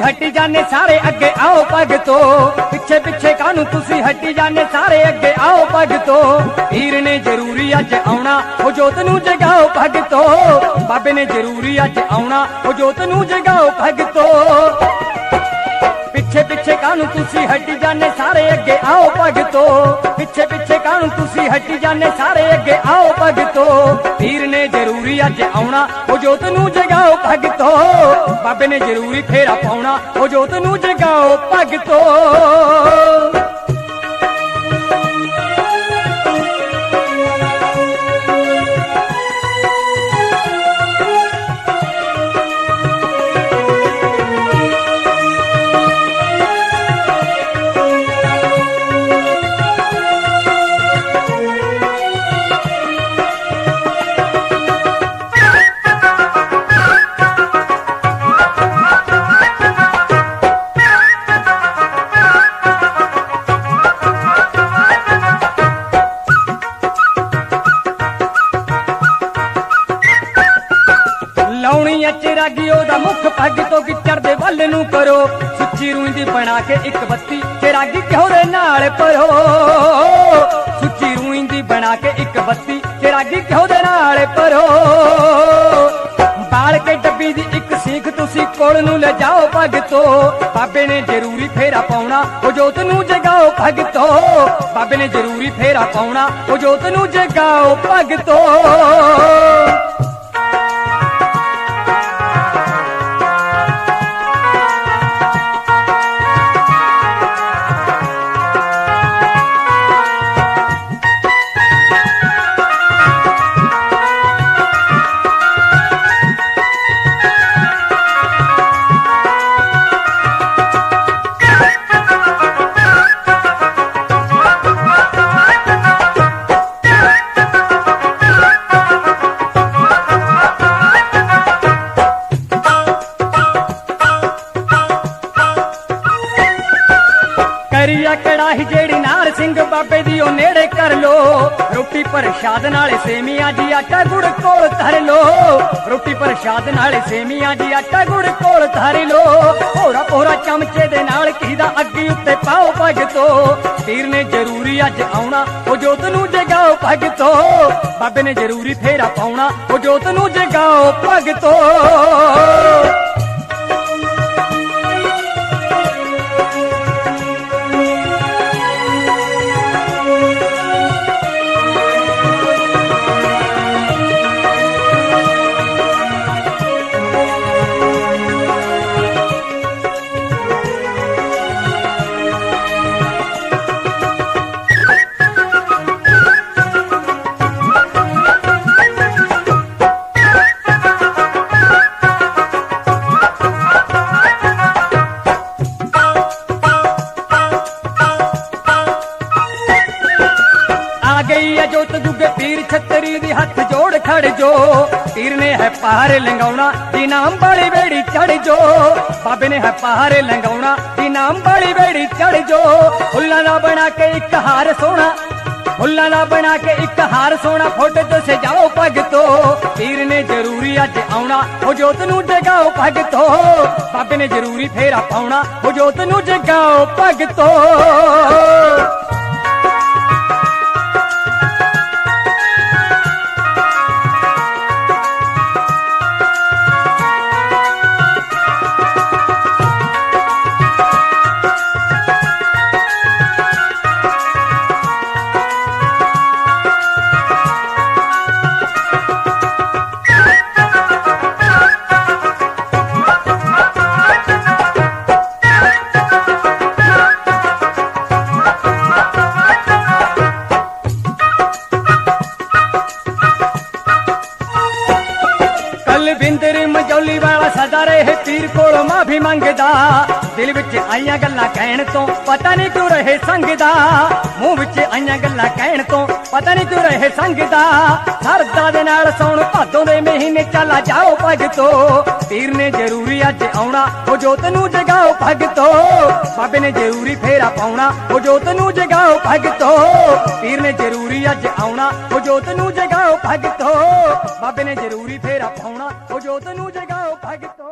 ਤੁਸੀਂ ਹੱਟੀ ਜਾਂਦੇ ਸਾਰੇ ਅੱਗੇ ਆਓ ਭਗਤੋ ਪਿੱਛੇ ਪਿੱਛੇ ਕਾਹਨੂੰ ਤੁਸੀਂ ਹੱਟੀ ਜਾਂਦੇ ਸਾਰੇ ਅੱਗੇ ਆਓ ਭਗਤੋ ਵੀਰ ਨੇ ਜ਼ਰੂਰੀ ਅੱਜ ਆਉਣਾ, ਉਹ ਜੋਤ ਨੂੰ ਜਗਾਓ ਭਗਤੋ ਬਾਬੇ ਨੇ ਜ਼ਰੂਰੀ ਅੱਜ ਆਉਣਾ, ਉਹ ਜੋਤ ਨੂੰ ਜਗਾਓ ਭਗਤੋ ਪਿੱਛੇ ਕਾਹਨੂੰ ਤੁਸੀਂ ਹੱਟੀ ਜਾਂਦੇ? ਸਾਰੇ ਅੱਗੇ ਆਓ ਭਗਤੋ ਪਿੱਛੇ ਪਿੱਛੇ ਕਾਹਨੂੰ ਤੁਸੀਂ ਹੱਟੀ ਜਾਣੇ ਸਾਰੇ ਅੱਗੇ ਆਓ ਭਗਤੋ ਪੀਰ ਨੇ ਜ਼ਰੂਰੀ ਅੱਜ ਆਉਣਾ, ਉਹ ਜੋਤ ਨੂੰ ਜਗਾਓ ਭਗਤੋ ਬਾਬੇ ਨੇ ਜ਼ਰੂਰੀ ਫੇਰਾ ਪਾਉਣਾ, ਉਹ ਜੋਤ ਨੂੰ ਜਗਾਓ ਭਗਤੋ ਲਾਉਣੀ ਚਿਰਾਗੀ ਉਹਦਾ ਮੁੱਖ ਪੱਗ ਤੋਂ ਗਿੱਚੜ ਦੇ ਵੱਲ ਨੂੰ ਕਰੋ। ਸੁੱਚੀ ਰੂਈ ਦੀ ਬਣਾ ਕੇ ਇੱਕ ਬੱਤੀ ਚਿਰਾਗੀ ਕਿਹੋ ਦੇ ਨਾਲ ਪਰੋ ਸੁੱਚੀ ਰੂਈ ਦੀ ਬਣਾ ਕੇ ਇੱਕ ਬੱਤੀ ਚਿਰਾਗੀ ਕਿਹੋ ਦੇ ਨਾਲ ਪਰੋ ਬਾਲ ਕੇ ਡੱਬੀ ਦੀ ਇੱਕ ਸੀਖ ਤੁਸੀਂ ਕੋਲ ਨੂੰ ਲੈ ਜਾਓ ਭਗਤੋ ਬਾਬੇ ਨੇ ਜ਼ਰੂਰੀ ਫੇਰਾ ਪਾਉਣਾ, ਉਹ ਜੋਤ ਨੂੰ ਜਗਾਓ ਭਗਤੋ ਬਾਬੇ ਨੇ ਜ਼ਰੂਰੀ ਫੇਰਾ ਪਾਉਣਾ, ਉਹ ਜੋਤ ਨੂੰ ਜਗਾਓ ਭਗਤੋ ਕੜਾਹੀ ਜਿਹੜੀ ਨਾਰ ਸਿੰਘ ਬਾਬੇ ਦੀ, ਉਹ ਨੇੜੇ ਕਰ ਲੋ। ਰੋਟੀ ਪ੍ਰਸ਼ਾਦ ਨਾਲੇ ਸੇਮੀਆਂ ਜੀ ਆਟਾ ਗੁੜ ਕੋਲ ਧਰ ਲੋ। ਰੋਟੀ ਪ੍ਰਸ਼ਾਦ ਨਾਲੇ ਸੇਮੀਆਂ ਜੀ ਆਟਾ ਗੁੜ ਕੋਲ ਧਰ ਲੋ। ਹੋਰਾ ਪੋਰਾ ਚਮਚੇ ਦੇ ਨਾਲ ਕੀ ਦਾ ਅੱਗੀ ਉੱਤੇ ਪਾਓ ਭਗਤੋ ਤੀਰ ਨੇ ਜ਼ਰੂਰੀ ਅੱਜ ਆਉਣਾ, ਉਹ ਜੋਤ ਨੂੰ ਜਗਾਓ ਭਗਤੋ ਬਾਬੇ ਨੇ ਜ਼ਰੂਰੀ ਫੇਰਾ ਪਾਉਣਾ, ਉਹ ਜੋਤ ਨੂੰ ਜਗਾਓ ਭਗਤੋ ਆ ਗਈ ਹੈ ਜੋਤ ਜੁਗੇ ਪੀਰ ਛਤਰੀ ਦੀ ਹੱਥ ਜੋੜ ਖੜ ਜੋ। ਪੀਰ ਨੇ ਹੈ ਪਾਰ ਲੰਗਾਉਣਾ ਦੀ ਨਾਮ ਵਾਲੀ ਵੇੜੀ ਚੜ ਜੋ। ਬਾਬੇ ਨੇ ਹੈ ਪਾਰ ਲੰਗਾਉਣਾ ਦੀ ਨਾਮ ਵਾਲੀ ਵੇੜੀ ਚੜ ਜੋ। ਫੁੱਲਾਂ ਦਾ ਬਣਾ ਕੇ ਇੱਕ ਹਾਰ ਸੋਹਣਾ, ਫੁੱਲਾਂ ਦਾ ਬਣਾ ਕੇ ਇੱਕ ਹਾਰ ਸੋਹਣਾ, ਫੋਟੋ ਤੇ ਸਜਾਓ ਭਗਤੋ ਪੀਰ ਨੇ ਜ਼ਰੂਰੀ ਅੱਜ ਆਉਣਾ, ਉਹ ਜੋਤ ਨੂੰ ਜਗਾਓ ਭਗਤੋ ਬਾਬੇ ਨੇ ਜ਼ਰੂਰੀ ਫੇਰਾ ਪਾਉਣਾ, ਉਹ ਜੋਤ ਨੂੰ ਜਗਾਓ ਭਗਤੋ ਕੱਲ ਬਿੰਦਰ ਮਜੌਲੀ ਵਾਲਾ ਸਦਾ ਰਹੇ ਪੀਰ ਕੋਲ ਮਾਫੀ ਮੰਗਦਾ। ਦਿਲ ਵਿੱਚ ਆਈਆਂ ਗੱਲਾਂ ਕਹਿਣ ਤੋਂ ਪਤਾ ਨਹੀਂ ਕਿਉਂ ਰਹੇ ਸੰਗ ਦਾ। ਮੂੰਹ ਵਿੱਚ ਆਈਆਂ ਗੱਲਾਂ ਕਹਿਣ ਤੋਂ ਪਤਾ ਨਹੀਂ ਕਿਉਂ ਰਹੇ ਸੰਗਦਾ ਸਰਦਾ ਦੇ ਨਾਲ ਸੌਣ ਭਾਦੋਂ ਦੇ ਮਹੀਨੇ ਚੱਲਾ ਜਾਓ ਭਗਤੋ ਪੀਰ ਨੇ ਜ਼ਰੂਰੀ ਅੱਜ ਆਉਣਾ, ਉਹ ਜੋਤ ਨੂੰ ਜਗਾਓ ਭਗਤੋ ਬਾਬੇ ਨੇ ਜ਼ਰੂਰੀ ਫੇਰਾ ਪਾਉਣਾ, ਉਹ ਜੋਤ ਨੂੰ ਜਗਾਓ ਭਗਤੋ ਪੀਰ ਨੇ ਜ਼ਰੂਰੀ ਅੱਜ ਆਉਣਾ, ਉਹ ਜੋਤ ਨੂੰ ਜਗਾਓ ਭਗਤੋ ਬਾਬੇ ਨੇ ਜ਼ਰੂਰੀ ਫੇਰਾ ਪਾਉਣਾ, ਉਹ ਜੋਤ ਨੂੰ ਜਗਾਓ ਭਗਤੋ